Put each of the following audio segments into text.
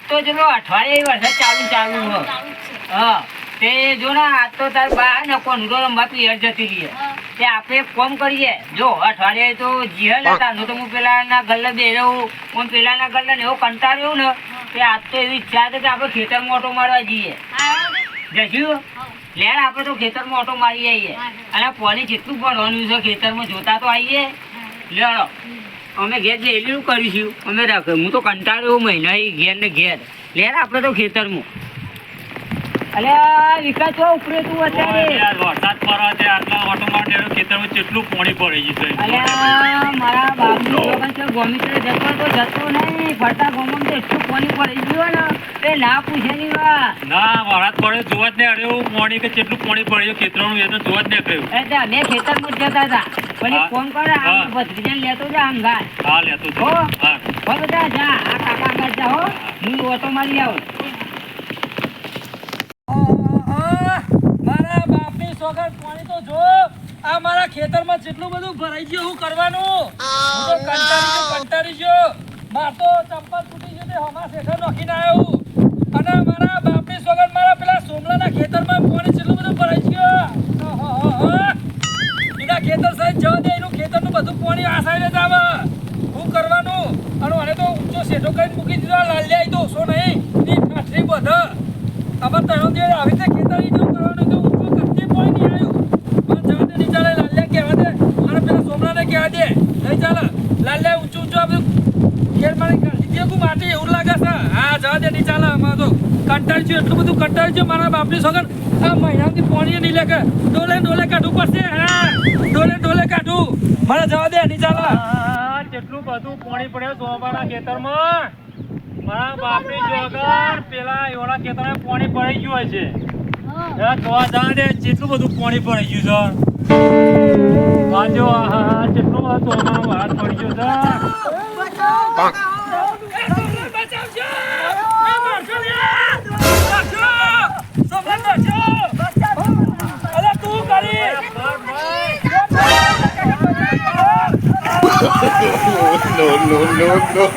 ચલો અઠવાડિયે વરસાદ ચાલુ ચાલુ હો હા તે જો ને આજ તો તાર બા ને કોનડો રમવા પિયર જતી રહીએ તે આપણે કોમ કરીએ. જો અઠવાડિયે તો જીહલ હતા તો હું પેલા ના ગલ્લે બેહું હું પેલા ના ગલ્લે ને એવો કંટાળ્યો ને તે આજ તો એવી ઈચ્છા હતી કે આપણે ખેતરમાં ઓટો મારવા જઈએ. જશું લેર આપણે તો ખેતરમાં ઓટો મારી આવીએ અને પોલી જેટલું ભરવાનું છે ખેતરમાં જોતા તો આવીએ લેણો. અમે ઘેર જઈલું કરીશું. અમે રાખ હું તો કંટાળ્યો મહિના ઘેર ને ઘેર. લેણ આપણે તો ખેતરમાં. અલ્યા વિકાસ છો ઉપરે તું અત્યારે. વરસાદ પડવા છે આટલા ઓટોમાં ખેતરમાં કેટલું પાણી પડી ગયું અલ્યા મારા બાપનું લગન છે ગોમિત્ર જતો તો જતો નહીં. ફરતા ગોમમ તો એટલું પાણી પડી ગયું ને. એ ના પૂછે ની વાત. ના વરસાદ પડે જોવા જ નહીં અડ્યું પાણી કે કેટલું પાણી પડ્યું ખેતરનું એ તો જોવા જ નહીં કર્યું એટલે અમે ખેતરમાં જ જતા હતા. હા. ફોન કરે આમ હા. લેતો જા આમ હા લેતો હતો. હો. હો બેટા જા આ કાકા આગળ જા હો હું ઓટો મારી આવું મારા બાપની સોગંદ પાણી તો જો આ મારા ખેતરમાં જેટલું બધું ભરાઈ ગયું હું કરવાનું હું તો કંટાળી ગયો કંટાળી ગયો માર તો ચંપલ તૂટી ગયું તે હમા શેઠે નાખીને આવ્યો અને મારા બાપની સોગંદ મારા પેલા સોમલાના ખેતરમાં પાણી જેટલું બધું ભરાઈ ગયું. એના જવા દે, એનું ખેતરનું બધું પાણી આ સાઈડે જ આવે હું કરવાનું? અને મને તો ઊંચો શેઠો કરીને મૂકી દીધો લાલ્યા તો સો નહીં? ની ઠાઠરી બધા. આમાં તણો દે આવી રીતે ખેતર ઈટો કરવાનું તો ઊંચું કચ્ચી પાણી નહીં આવ્યું. પણ જવા દે, નહીં ચાલે લાલ્યા કહેવા દે. અને પેલા સોમનાને કહેવા દે. નહીં ચાલે. લાલ્યા ઊંચું મારી માટે એવું લાગે છે? હા જવા દે નહીં ચાલે આમાં તો કંટાળ છું એટલું બધું કંટાળ છું મારા બાપની સગર આ મહિનાથી પોણીએ નહીં લે કે ડોલે ડોલે કાઢવું પડશે હા. ડોલે ડોલે કાઢવું. મારે જવા દે નહીં ચાલે. આ કેટલું બધું પોણી પડ્યું સોમાના ખેતરમાં મારા બાપની જોગર પેલા એવડા ખેતરમાં પોણી પડી ગયું હોય છે. યાર, જોવા જવા દે જેટલું બધું પાણી પડી ગયું છે. વાંચો આહા, કેટલું બધું સોમાનો હાથ પડી ગયું છે બચાવજો! આ મારશો લે! મારશો! સોમનાથ મારશો! અલા તું કરી! no, no.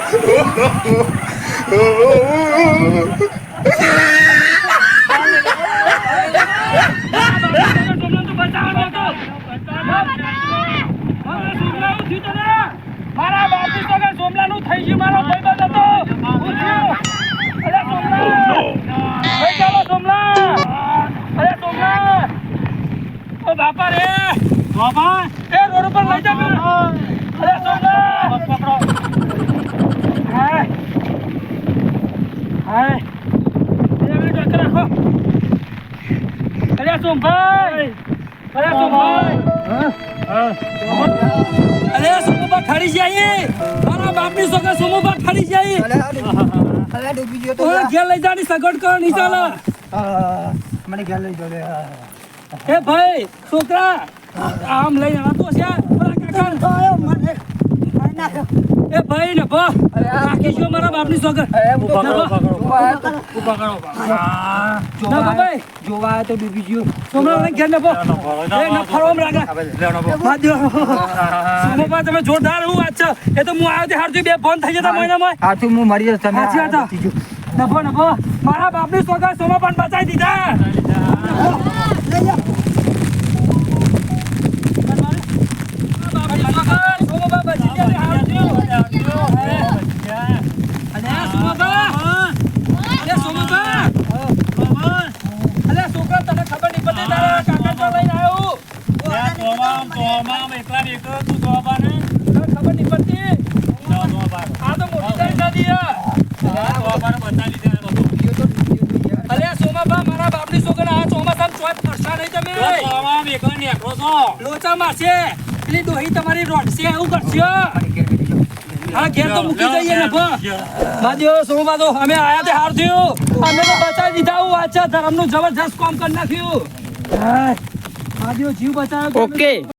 સોમનાથ તો હતો. મારા બાપની સગા સોમલાનું થઈ ગયું મારો ભાઈબંધ હતો હું થયું? અલા સોમનાથ! ભાઈ ચાલો! અરે સોમનાથ! ઓ બાપા રે, બાપા, એ રોડ ઉપર લઈ જાવ. અરે સોમનાથ! પકડો અરે મને ડોક્ટર રાખો અરે સોમભાઈ અરે સોમભાઈ અરે સોમુબા ઠરી જાય મારા બાપની સોગા સોમુબા ઠરી જાય ઓય ઘેર લઈ જાની સગવડ કરો નહીં ચાલે મને ઘેર છોકરા આમ લઈને આવતો છે એ ભાઈ ને ભા. રાખી જો મારા બાપની સોગર. ઊભા કરો ઊભા કરો. ઊભા ભાઈ જોવા તો ડૂબી ગયો. સોમરા ને ઘેર ને ભા ના, એ ન રાગા લેવડો બો. સોમબા તમે જોરદાર હું વાત છે. એ તો હું આવ્યો તે હારથી બે ફોન થઈ જતા મહિનામાં. હાથું હું મરી જતો તમે સાચી વાત. નભો નભો. મારા બાપની સોગર સોમા પણ બચાવી દીધા સોમા બચી ગયા હારથી અને આ સોમાબા અરે સોમાબા અરે છોકરા તને ખબર નહીં પડતી તારા કાકા તો લઈને આવ્યો ત્યાં તોમામ, તોમામ, એકલા ને એકલો તું તોબા ને. તને ખબર નહીં પડતી જાઓ, તોબા. આ તો મોટી તારી દાદી હે. આ તોબાને બચાવી દીધા એ લોકો. અરે આ સોમાબા મારા બાપની છોકરા આ ચોમાસામાં ચોય ફરશા નહીં તમે? તોમામ એકલા ને છો. લોચા મારશે પેલી ડોહી તમારી રોડશે એવું કરશે હા. ઘેર તો મૂકી જઈએ ને સોમા તો અમે આયા તે હાર થયું. અમે તો બચાવી દીધા હું છે જબરજસ્ત કામ કરી નાખ્યું. બાજુ જીવ બચાવ્યો ઓકે